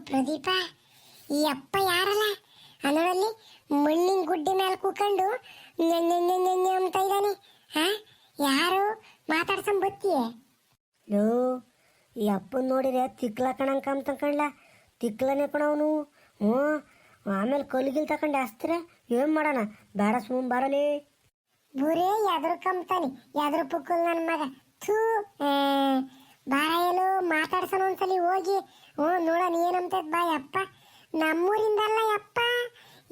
ಪ್ರದೀಪ, ಈ ಅಪ್ಪ ಯಾರಲ್ಲ? ಅದರಲ್ಲಿ ಮಣ್ಣಿನ ಗುಡ್ಡೆ ಮೇಲೆ ಕೂಕೊಂಡು ಅಂತ ಇದ್ದಾನೆ. ಹಾ? ಯಾರು? ಮಾತಾಡ್ಸಂ ಬತ್ತಿಯೇ? ಲೋ, ಈ ಅಪ್ಪನ ನೋಡಿದ್ರೆ ತಿಕ್ಲ ಕಣಂಕ ಅಂತ ಕಣ್ಲ. ತಿಕ್ಲನೇ ಕಣವನು ಹ್ಞೂ ಆಮೇಲೆ ಕಲ್ಗಿಲ್ ತಕೊಂಡು ಹಸ್ತಿರ ಏನ್ ಮಾಡೋಣ? ಬೇಡ ಸುಮ್ ಬರಲಿ. ಬುರೇ ಎದ್ರು ಕಂಬ್ತಾನೆ ಎದ್ರು ಪುಕ್ಕಲ್ ನನ್ನ ಮಗ. ಥೂ ಬಾರ ಮಾತಾಡ್ಸೋಣ ಒಂದ್ಸಲಿ ಹೋಗಿ. ಹ್ಞೂ ನೋಡೋಣ ಏನಂತದ್ ಬಾ, ಯಪ್ಪ. ನಮ್ಮೂರಿಂದಲ್ಲ ಅಪ್ಪ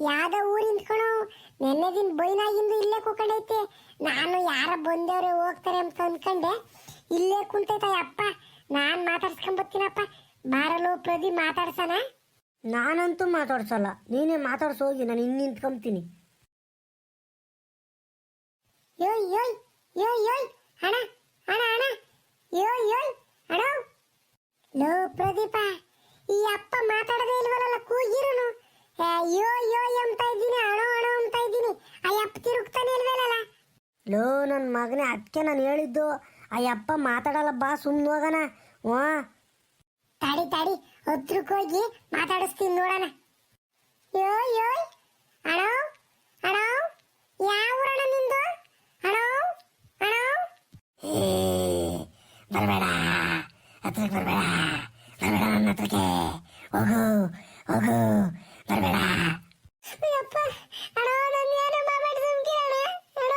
ಯಾವ್ದೋ ಊರಿಂದ ಕಣೋ. ನೆನ್ನೆ ದಿನ ಬೈನಾಗಿಂದು ಇಲ್ಲೇ ಕೂಕೊಂಡೈತೆ ನಾನು ಯಾರ ಬಂದವ್ರೆ ಹೋಗ್ತಾರೆ ಅಂತ ಅನ್ಕಂಡೆ. ಇಲ್ಲೇ ಕುಂತೈತ, ಯಪ್ಪ. ನಾನು ಮಾತಾಡ್ಸ್ಕೊಂಬತ್ತೀನಪ್ಪ ಬಾರಲು ಪ್ರದಿ ಮಾತಾಡ್ಸಣ. ನಾನಂತೂ ಮಾತಾಡ್ಸಲ್ಲ. ನೀನೇ ಮಾತಾಡ್ಸು, ಹೋಗಿ ನಾನು ಇನ್ನು ನಿಂತ್ಕೊಂತೀನಿ. ಯೋಯ್ ಯೋಯ್ ಯೋಯ್ ಯೋಯ್ ಹಣ ಹಣ ಹಣ ಲೋ, ಪ್ರದೀಪ, ಈ ಅಪ್ಪ ಮಾತಾಡದೇ ಇಲ್ವಲ್ಲ ಕೂಗಿರುನು. ಯೋ ಯೋ ಅಂತ ಇದ್ದೀನಿ ಹಣ ಹಣ ಅಂತ ಇದ್ದೀನಿ. ಆ ಅಪ್ಪ ತಿರುಗ್ತಾನೆ ಇಲ್ವಲ್ಲ ಲೋ ನನ್ನ ಮಗನೇ ಅದಕ್ಕೆ ನಾನು ಹೇಳಿದ್ದು, ಆ ಅಪ್ಪ ಮಾತಾಡಲ್ಲ, ಬಾ ಸುಮ್ಮನೆ ಹೋಗೋಣ. ಹ್ಞೂ ತಾಡಿ, ತಡಿ. ಹೋಗಿ ಮಾತಾಡಿಸ್ತೀನಿ ನೋಡೋಣ. ಯೋ ಯೋಯ್ ಅಣ ಅಣ ಯಾವ ಊರಣ ನಿಂದು ಅಣ ಅಣ ಬರಬೇಡ ಹತ್ರಕ್ಕೆ ಬರಬೇಡ ಬರಬೇಡ ನನ್ನ ಹತ್ರಕ್ಕೆ ಹೋಗು ಹೋಗು ಬರಬೇಡ ಅಯ್ಯಪ್ಪ ಅಣ್ಣ ನನ್ನ ಏನು ಮಾಡಬೇಡ ಸುಮ್ಕಿರಣ ಅಣ್ಣ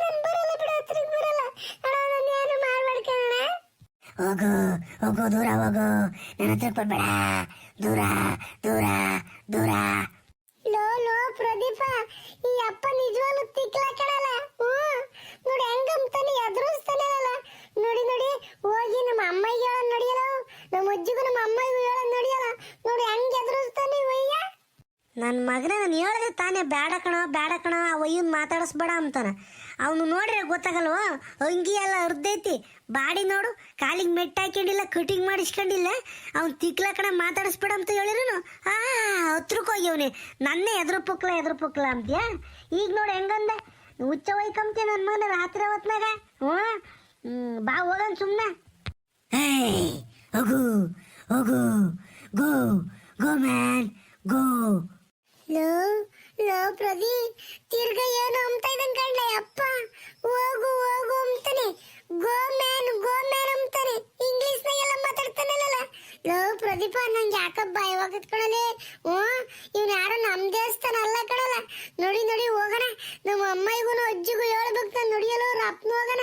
ನಾನು ಬರಲ್ಲ ಬಿಡು ಹತ್ರಕ್ಕೆ ಬರಲ್ಲ ಅಣ್ಣ ನನ್ನ ಏನು ಮಾಡ್ಬೇಡ್ಕಣ ಹೋಗು ಹೋಗು ದೂರ ಹೋಗು. ನನ್ನ ಹತ್ರ ಬರಬೇಡ ದೂರ ದೂರ ದೂರ ಲೋ ಲೋ ಪ್ರದೀಪ ಈ ಅಪ್ಪ ನಿಜವಾಗ್ಲೂ ತಿಕ್ಲ ಕಣಲ್ಲ ಹ್ಞೂ ನೋಡಿ ಹೆಂಗಂತಾನೆ ಎದುರಿಸ್ತಾನೆ ಅಲ್ಲ ನೋಡಿ ನೋಡಿ ಹೋಗಿ ನಮ್ಮ ಅಮ್ಮಗೆ ಹೇಳೋದು ನೋಡಿಯಲ್ಲ ನಮ್ಮ ಅಜ್ಜಿಗೂ ನಮ್ಮ ಅಮ್ಮಗೆ ಹೇಳೋದು ನೋಡಿಯಲ್ಲ ನೋಡಿ ಹೆಂಗ್ ಎದುರಿಸ್ತಾನೆ ಒಯ್ಯ ನನ್ನ ಮಗನೇ ನಾನು ಹೇಳಿದೆ ತಾನೇ ಬೇಡ ಕಣ ಬೇಡ ಕಣ, ಆ ಒಯ್ಯನ್ ಮಾತಾಡಿಸ್ಬೇಡ ಅಂತಾನೆ. ಅವನು ನೋಡ್ರೆ ಗೊತ್ತಾಗಲ್ವ ಅಂಗಿ ಎಲ್ಲ ಅರ್ಧೈತಿ ಬಾಡಿ ನೋಡು, ಕಾಲಿಗೆ ಮೆಟ್ಟ ಹಾಕೊಂಡಿಲ್ಲ ಕಟಿಂಗ್ ಮಾಡಿಸ್ಕೊಂಡಿಲ್ಲ. ಅವ್ನು ತಿಕ್ಲ ಕಣ, ಮಾತಾಡಿಸ್ಬೇಡ ಅಂತ ಹೇಳಿದ್ರು ಆ ಹತ್ರಕ್ಕೆ ಅವನೇ ನನ್ನೇ ಎದುರು ಪುಕ್ಲ ಎದುರು ಪುಕ್ಲ ಅಂತೀಯ ಈಗ ನೋಡು ಹೆಂಗಂದ? ಹುಚ್ಚ ಒಯ್ಕಂತೀಯ ನನ್ನ ಮಗನ ರಾತ್ರಿ ಹೊತ್ನಾಗ, ಹ್ಞೂ? ಬಾ ಹೋಗನ್ ಸುಮ್ಮನೆ ಏಯ್, ಹೋಗು ಹೋಗು, ಗೋ ಗೋ ಮ್ಯಾನ್, ಗೋ. ಲೋ ಲೋ ಪ್ರದಿ ತಿರ್ಗ ಏನು ಅಂತ ಇದನ್ ಕಂಡ ಅಪ್ಪ. ಹೋಗು ಹೋಗು ಅಂತಾನೆ. ಗೋ ಮ್ಯಾನ್ ಗೋ ಮ್ಯಾನ್ ಅಂತಾನೆ. ಇಂಗ್ಲಿಷ್ ನಾಗೆಲ್ಲ ಮಾತಾಡ್ತಾನಲ್ಲ ಲೋ ಪ್ರದೀಪ, ನಂಗೆ ಯಾಕಪ್ಪ ಭಯವಾಗತ್ ಕಣಲೆ. ಹ್ಞೂ, ಇವ್ನು ಯಾರೋ ನಮ್ಮ ದೇವಸ್ಥಾನ ಅಲ್ಲ ಕಣಲ್ಲ. ನೋಡಿ ನೋಡಿ, ಹೋಗೋಣ. ನಮ್ಮ ಅಮ್ಮಯ್ಯಗೂ ಅಜ್ಜಿಗೂ ಹೇಳ್ಬೇಕು ನಾನು. ನೋಡಿಯಲ್ಲ ರಪ್ನ ಹೋಗೋಣ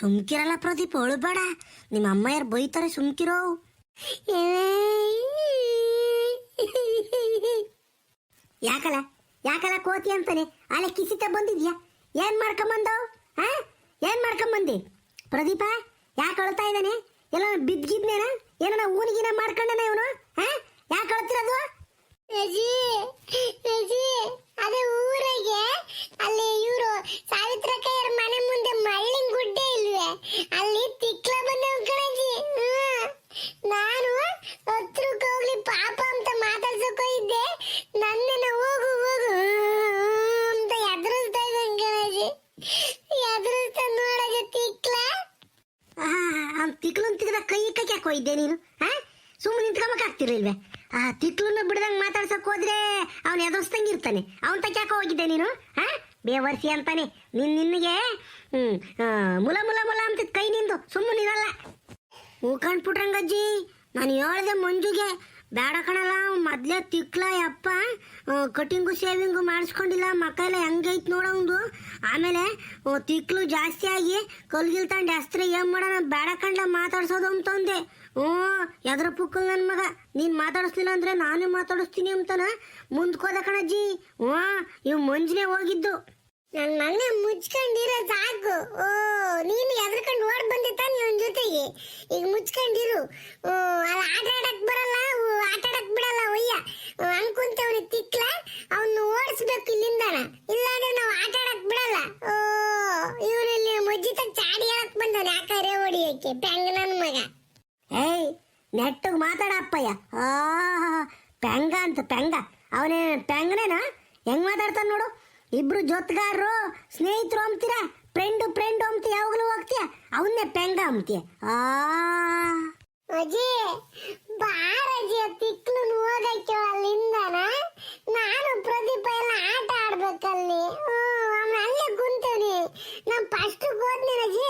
ಸುಮ್ಕಿರಲ್ಲ ಪ್ರದೀಪ್ ಅಳಬೇಡ ನಿಮ್ಮ ಅಮ್ಮ ಯಾರು ಬೈತಾರೆ ಸುಮ್ಕಿರೋ. ಯಾಕಲ್ಲ? ಯಾಕಲ್ಲ ಕೋತಿ ಅಂತಾನೆ? ಅಲ್ಲ ಕಿಸಿತ ಬಂದಿದ್ಯಾ? ಏನ್ ಮಾಡ್ಕೊಂಬಂದವ್ ಹಾ ಏನ್ ಮಾಡ್ಕೊಂಬಂದಿ? ಪ್ರದೀಪ, ಯಾಕೆ ಅಳ್ತಾ ಇದ್ದಾನೆ? ಎಲ್ಲ ಬಿದ್ಗಿದ್ನೇನ ಏನ ಊನಿಗಿನ ಮಾಡ್ಕೊಂಡನ ಇವನು? ಹಾ ಯಾಕೆ ಅಳ್ತಿರೋದು? ಅದೇ ಊರಿಗೆ ಅಲ್ಲಿ ಇವರು ಸಾವಿತ್ರಕ್ಕಯ್ಯರ ಮನೆ ಮುಂದೆ ಮಳ್ಳಿನ ಗುಡ್ಡೆ ಇಲ್ವೇ ಅಲ್ಲಿ ತಿಕ್ಲ ಬಂದವ್ ಕಣಜ್ಜಿ ಹ್ಮ್. ನಾನು ಹತ್ರಕ್ಕೆ ಹೋಗ್ಲಿ ಪಾಪ ಅಂತ ಮಾತಾಡ್ಸಕ್ ಹೋಗಿದ್ದೆ ನನ್ನನ್ನ ಹೋಗು ಹೋಗು ಅಂತ ಎದುರಿಸ್ತಾ ಇದ್ದಂಗೆ ಕಣಜ್ಜಿ ಎದುರಿಸ್ತಾ ನೋಡಜ್ಜಿ ತಿಕ್ಲ ಅವ್ನು ತಿಕ್ಲನ್ ತಿಗ್ದ ಯಾಕೋ ಇದ್ದೆ ನೀನು? ಹಾ ಸುಮ್ಮನೆ ನಿಂತ್ಕೊಂಬಕ್ ಆಗ್ತಿರ್ಲಿಲ್ವೇ ಆ ತಿತ್ಲನ್ನ ಬಿಡ್ದಂಗ್ ಮಾತಾಡ್ಸಕ್ ಹೋದ್ರೆ ಅವ್ನು ಎದುರಿಸ್ದಂಗೆ ಇರ್ತಾನೆ. ಅವನ್ ತಕ್ಕ ಯಾಕೆ ಹೋಗಿದ್ದೆ ನೀನು? ಹಾ ಬೇವರ್ಸಿ ಅಂತಾನೆ. ನಿನ್ ನಿನ್ಗೆ, ಹ್ಮ್ ಮುಲ ಮುಲ ಮುಲ ಅಂತ ಕೈ ನಿಂದು. ಸುಮ್ಮನಿರಲ್ಲ ಹೂ ಪುಟ್ರಂಗಜ್ಜಿ ನಾನು ಹೇಳ್ದೆ ಮಂಜುಗೆ ಬೇಡ ಕಣಲ್ಲ, ಮೊದ್ಲೇ ತಿಕ್ಲ ಯಪ್ಪ. ಕಟಿಂಗು ಶೇವಿಂಗು ಮಾಡಿಸ್ಕೊಂಡಿಲ್ಲ ಮಕ್ಕ ಎಲ್ಲ ಹೆಂಗೈತ್ ನೋಡೋಂದು ಆಮೇಲೆ ತಿಕ್ಲು ಜಾಸ್ತಿ ಆಗಿ ಕಲ್ಗಿಲ್ ತಂಡ ಹೆಸ್ರು ಏನ್ ಮಾಡೋಣ, ಬೇಡ ಕಂಡ ಮಾತಾಡ್ಸೋದು ಅಂತಂದೆ ಹ್ಞೂ ಎದ್ರ ಪುಕ್ಕ ನನ್ನ ಮಗ. ನೀನ್ ಮಾತಾಡಿಸ್ಲಿಲ್ಲ ಅಂದ್ರೆ ನಾನೇ ಮಾತಾಡಿಸ್ತೀನಿ ಅಂತಾನ. ಮುಂದ್ಕೋದ ಕಣಜ್ಜಿ. ಓ ಇವ್ ಮಂಜನೆ ಹೋಗಿದ್ದು. ನನ್ನ ಮುಚ್ಕೊಂಡಿರೋ ಸಾಕು. ಓ, ನೀನು ಎದ್ರಕೊಂಡು ಓಡ್ ಬಂದಿತ್ತ ನಿನ್ ಜೊತೆಗೆ. ಈಗ ಮುಚ್ಕೊಂಡಿರು. ಅಲ್ಲಿ, ಆಟ ಆಡಕ್ ಬರಲ್ಲ? ಆಟಾಡಕ್ ಬಿಡಲ್ಲ ಅಯ್ಯ ಅನ್ಕೊಂತವ್ನಿ ತಿಕ್ಲ ಅವನ್ನ ಓಡಿಸ್ಬೇಕು ಇಲ್ಲಿಂದ ಇಲ್ಲಾಂದ್ರೆ ನಾವು ಆಟಾಡಕ್ ಬಿಡಲ್ಲ. ಓ ಇವನು ಇಲ್ಲಿ ಮಜ್ಜಿ ತಗ ಚಾಡಿ ಹೇಳಕ್ ಬಂದವನ ಯಾಕರೆ ಹೊಡಿಯಕ್ಕೆ ಬ್ಯಾಂಗ್ ನನ್ ಮಗ. ಏಯ್, ನೆಟ್ಟಗ್ ಮಾತಾಡ ಅಪ್ಪಯ್ಯ. ಆ ಪೆಂಗ ಅಂತ ಪೆಂಗ ಅವನೇ ಪೆಂಗನೇನಾ ಹೆಂಗ್ ಮಾತಾಡ್ತಾನ ನೋಡು. ಇಬ್ರು ಜೊತ್ಗಾರರು, ಸ್ನೇಹಿತರು ಅಂಬ್ತೀರಾ? ಫ್ರೆಂಡು ಫ್ರೆಂಡ್ ಅಂಬ್ತಿ ಯಾವಾಗಲೂ ಹೋಗ್ತೀಯ? ಅವನ್ನೇ ಪೆಂಗ ಅಂಬ್ತೀಯ. ಆ. ಅಜ್ಜಿ ಬಾರಜಿ ತಿಕ್ಲು ಹೋಗಕ್ಕೆ ಅಲ್ಲಿಂದನ? ನಾನು ಪ್ರದೀಪ ಎಲ್ಲ ಆಟ ಆಡ್ಬೇಕಲ್ಲಿ. ಓ ಅಲ್ಲೇ ಕುಂತವ್ನಿ ನಾನು ಫಸ್ಟ್ ಹೋದ್ನಿ ಅಜಿ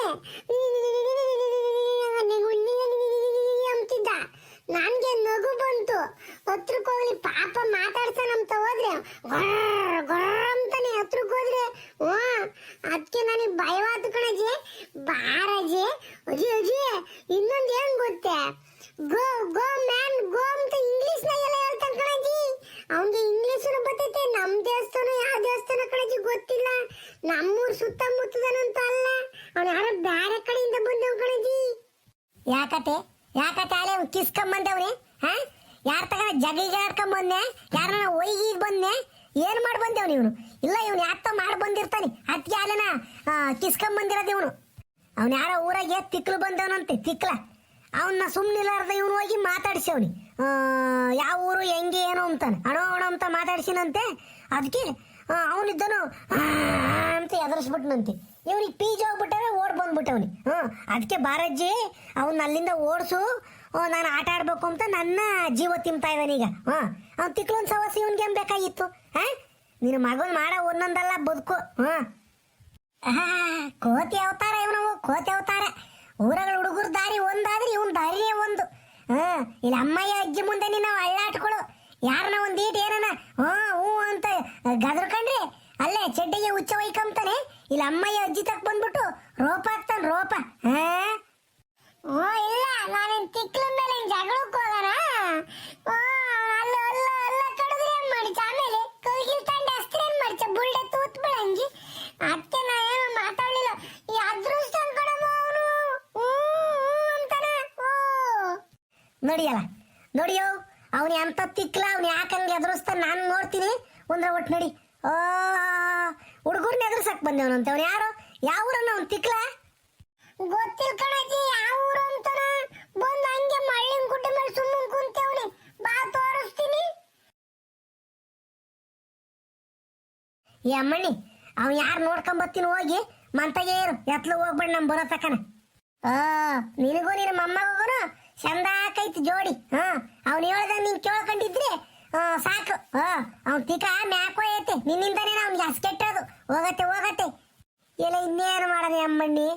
ಅಂತಿದ್ದ. ನನ್ಗೆ ನಗು ಬಂತು. ಹತ್ರಕ್ಕೆ ಹೋಗ್ಲಿ, ಪಾಪ ಮಾತಾಡ್ಸನಂತ ಹೋದ್ರೆ ಗೊರ್ರ್ ಗೊರ್ರ್ ಅಂತಾನೆ ಹತ್ರಕ್ಕೆ ಹೋದ್ರೆ ಹ್ಞೂ ಅದಕ್ಕೆ ನನಗೆ ಭಯವಾತು ಕಣಜ್ಜಿ ಬಾರಜ್ಜಿ ಅಜ್ಜಿ ಅಜ್ಜಿ ಗೋ ಗೋ ಮ್ಯಾನ್, ಗೋ ಅಂತ ಇಂಗ್ಲಿಷ್ನಲ್ಲಿ ಹೇಳ್ತಾನೆ ಕಣಜಿ. ಅವನಿಗೆ ಇಂಗ್ಲಿಷ್ ಬರ್ತೈತೆ, ನಮ್ ದೇವಸ್ಥಾನ ಯಾವ ದೇವಸ್ಥಾನ ಕಣಜಿ ಗೊತ್ತಿಲ್ಲ. ನಮ್ಮೂರ್ ಸುತ್ತಮುತ್ತದನಂತ ಅಲ್ಲ. ಅವನು ಯಾರೋ ಬ್ಯಾರೆ ಕಡೆಯಿಂದ ಬಂದವ್ ಕಣಜಿ. ಯಾಕತೆ? ಯಾಕತೆ ಅಲೆ ಕಿಸ್ಕೊಂಬಂದವ್ರೆ ಹಾ? ಯಾರ ತಗ ಜಗಿಗೆ ಆಡ್ಕೊಂಬಂದೆ ಯಾರನ್ನ ಒಯ್ಗಿ ಬಂದೆ ಏನ್ ಮಾಡಿ ಬಂದೇವ್ ಇವನು? ಇಲ್ಲ, ಇವನು ಯಾಕ ಮಾಡಿ ಬಂದಿರ್ತಾನೆ. ಅದಕ್ಕೆ ಅಲೆನ ಕಿಸ್ಕೊಂಬಂದಿರೋದು ಇವನು. ಅವನ ಯಾರೋ ಊರಾಗೆ ತಿಕ್ಲು ಬಂದವನಂತೆ, ತಿಕ್ಲ. ಅವನ್ನ ಸುಮ್ಮನಿಲ್ಲಾರ್ದ ಇವನು ಹೋಗಿ ಮಾತಾಡ್ಸವ್ನಿ ಯಾವ ಊರು ಹೆಂಗೆ ಏನೋ ಅಂತಾನೆ ಅಣೋ ಅಣೋ ಅಂತ ಮಾತಾಡ್ಸಿನಂತೆ ಅದಕ್ಕೆ ಅವನಿದ್ದನು ಅಂತ ಎದುರಿಸ್ಬಿಟ್ನಂತೆ ಇವನಿಗೆ ಪೀಜ್ ಹೋಗ್ಬಿಟ್ಟವೆ ಓಡ್ ಬಂದ್ಬಿಟ್ಟವನಿ ಹ್ಞೂ ಅದಕ್ಕೆ ಬಾರಜ್ಜಿ ಅವನ್ನ ಅಲ್ಲಿಂದ ಓಡಿಸು ನಾನು ಆಟ ಆಡ್ಬೇಕು ಅಂತ ನನ್ನ ಜೀವ ತಿಂತಾ ಈಗ ಹಾಂ ಅವ್ನು ತಿಕ್ಲೊಂದು ಸವಸಿ ಇವನ್ಗೆ ಏನು ಬೇಕಾಗಿತ್ತು ಹಾಂ ನಿನ್ನ ಮಗನ ಮಾಡೋ ಒಂದೊಂದಲ್ಲ ಬದುಕು ಹಾಂ ಕೋತಿ ಅವತಾರ ಇವನು ಕೋತಿ ಅವತಾರ ಊರಗಳ ಹುಡುಗರ ದಾರಿ ಒಂದಾದ್ರೆ ಇವನ್ ದಾರಿಯೇ ಒಂದು. ಹಾ, ಇಲ್ಲಿ ಅಮ್ಮಯ್ಯ, ಅಜ್ಜಿ ಮುಂದೆ ನಿನ್ನ ಅಳ್ಳಾಟ್ಕೊಳು ಯಾರನ್ನ ಒಂದ್ ಈಟ್ ಏನನ? ಹಾ, ಹೂ ಅಂತ ಗದರ್ಕಂಡ್ರಿ ಅಲ್ಲೇ, ಚಡ್ಡಿಗೆ ಹುಚ್ಚ ಒಯ್ಕಂತಾನೆ ಇಲ್ಲಿ ಅಮ್ಮಯ್ಯ, ಅಜ್ಜಿ ತಕ್ ಬಂದ್ಬಿಟ್ಟು ರೋಪ ಹಾಕ್ತಾನ ರೋಪ ಹಾ ಓ ಇಲ್ಲ ನಾನೇನ್ ತಿಕ್ಲ ಮೇಲೆ ಜಗಳಕ್ಕೆ ಹೋಗೋಣ ಓ ಅಲ್ಲ ಅಲ್ಲ ಅಲ್ಲ ಕಡಿದ್ರೆ ಏನ್ ಮಾಡಿ ಆಮೇಲೆ ಕೈಗಿಲ್ ತಂಡ ಅಸ್ತ್ರ ಏನ್ ಮಾಡ್ಚ ಬುಲ್ಡೆ ತೂತ್ ಬಿಡಂಗಿ ಅದಕ್ಕೆ ನಾ ಏನು ಮಾತಾಡ್ಲಿಲ್ಲ ಈ ಅದೃಷ್ಟ ಕಣಮ್ಮ ಅವನು ಅಂತಾನ ಓ ನೋಡಿಯಲ್ಲ ನೋಡಿಯೋ ಅವನು ತಿಕ್ಲ ಅವ್ನು ಯಾಕಂಗೆ ಎದುರಿಸ್ತಾನ? ನಾನು ನೋಡ್ತೀನಿ. ಒಂದ್ರ ಒಟ್ಟು ನಡಿ. ಆ ಹುಡುಗರ್ನ ಎದುರ್ಸಕ್ ಬಂದವನಂತೆ ಅವ್ನು ಯಾರು? ಯಾವ ಊರನ್ನ ಅವ್ನು ತಿಕ್ಲ? ಗೊತ್ತಿಲ್ಲ ಕಣಜ್ಜಿ ಯಾವ ಊರು ಅಂತ ಬಂದು ಹಂಗೆ ಮಳ್ಳಿನ ಗುಡ್ಡ ಮೇಲೆ ಸುಮ್ಮನೆ ಕುಂತೇವನಿ. ಬಾ ತೋರಿಸ್ತೀನಿ. ಈ ಅಮ್ಮಣ್ಣಿ ಅವ್ ಯಾರು ನೋಡ್ಕೊಂಬತ್ತೀನಿ ಹೋಗಿ. ಮಂತಾಗೆ ಇರು. ಎತ್ಲು ಹೋಗ್ಬೇಡ ನಮ್ ಬರೋ ತಕನ. ಆ ನಿನಗೂ ನಿನ್ನ ಮೊಮ್ಮಗೋನು ಚಂದ ಆಕೈತಿ ಜೋಡಿ. ಹಾ, ಅವ್ನು ಹೇಳ್ದ ನೀನ್ ಕೇಳ್ಕೊಂಡಿದ್ರೆ ಸಾಕು. ಹಾ, ಅವ್ನ್ ತಿಕ ಮ್ಯಾಕೋ ಐತೆ. ನಿನ್ನಿಂದಾನೇ ಅವ್ನಿಗೆ ಕೆಟ್ಟದು ಹೋಗತ್ತೆ ಹೋಗತ್ತೆ. ಇಲ್ಲ ಇನ್ನೇನು ಮಾಡೋದು ಅಮ್ಮಣ್ಣಿ?